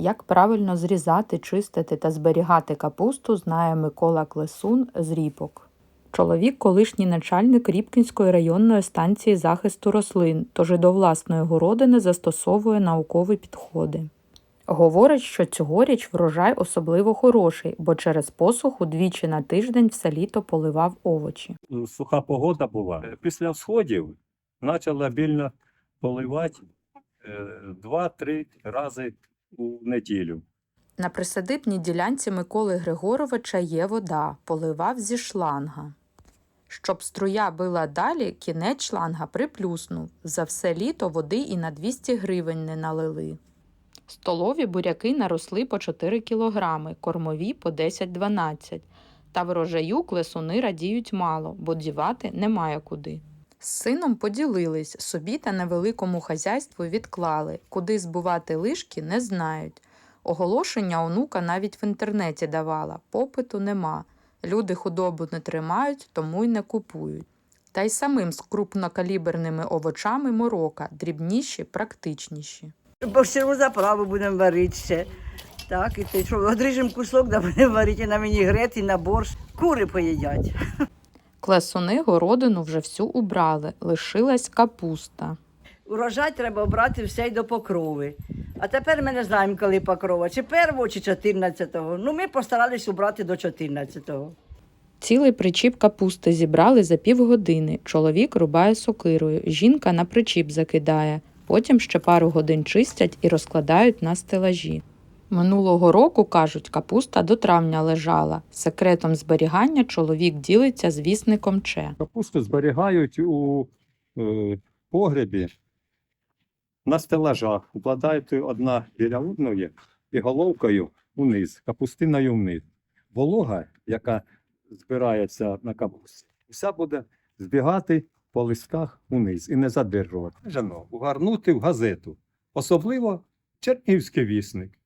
Як правильно зрізати, чистити та зберігати капусту, знає Микола Клесун з Ріпок. Чоловік колишній начальник Рібкінської районної станції захисту рослин, тож і до власної городини застосовує наукові підходи. Говорить, що цьогоріч врожай особливо хороший, бо через посуху двічі на тиждень все літо поливав овочі. суха погода була. Після всходів почала більно поливати е, два-три рази у неділю. На присадибній ділянці Миколи Григоровича є вода, поливав зі шланга. Щоб струя била далі, кінець шланга приплюснув. За все літо води і на 200 гривень не налили. Столові буряки наросли по 4 кілограми, кормові по 10-12. Та врожаю клесуни радіють мало, бо дівати немає куди. З сином поділились, собі та невеликому хазяйству відклали, куди збувати лишки не знають. Оголошення онука навіть в інтернеті давала, попиту нема. Люди худобу не тримають, тому й не купують. Та й самим з крупнокаліберними овочами морока, дрібніші, практичніші. Борщову заправу будемо варити ще. Так, і ти що, одріжемо кусок, да будемо варити на вінігрет, і на борщ. Кури поїдять. Клесуни городину вже всю убрали, лишилась капуста. Урожай треба обрати все й до покрови. А тепер ми не знаємо, коли покрова, чи 1 чи 14-го. Ну, ми постарались убрати до 14-го. Цілий причіп капусти зібрали за півгодини. Чоловік рубає сокирою, жінка на причіп закидає. Потім ще пару годин чистять і розкладають на стелажі. Минулого року, кажуть, капуста до травня лежала. Секретом зберігання чоловік ділиться з вісником Че. Капусту зберігають у е, погребі на стелажах, укладають одна біля одної і головкою униз, капустиною вниз. Волога, яка збирається на капусті, вся буде збігати по листках униз і не задержувати. Бажано угарнути в газету, особливо Чернігівський вісник.